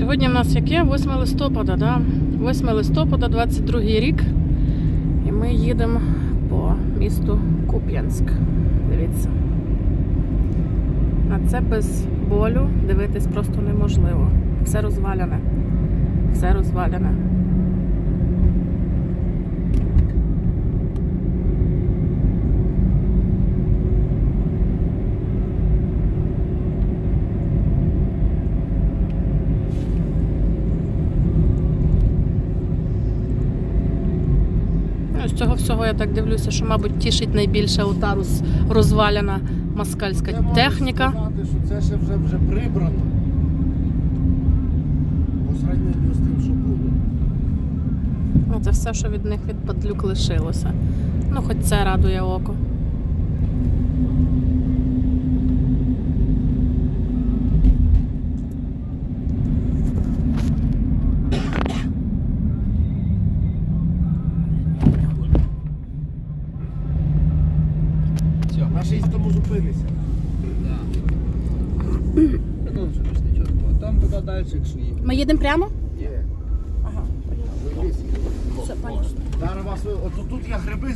Сьогодні в нас яке? 8 листопада, да? 8 листопада, 22 рік. І ми їдемо по місту Куп'янськ. Дивіться. На це без болю дивитись просто неможливо. Все розваляне. Все розваляне. Ну, з цього всього я так дивлюся, що, мабуть, тішить найбільше ота розваляна москальська Я можу техніка. сказати, що це ще вже, вже прибрано. По сравненню з тим, що було. Ну, це все, що від них від падлюк лишилося. Ну, хоч це радує око. Все. На шістому зупинися. Там туди далі, якщо їхати. Ми їдемо прямо? Ні. Ага. Все, понятно. Зараз вас отут от тут є гриби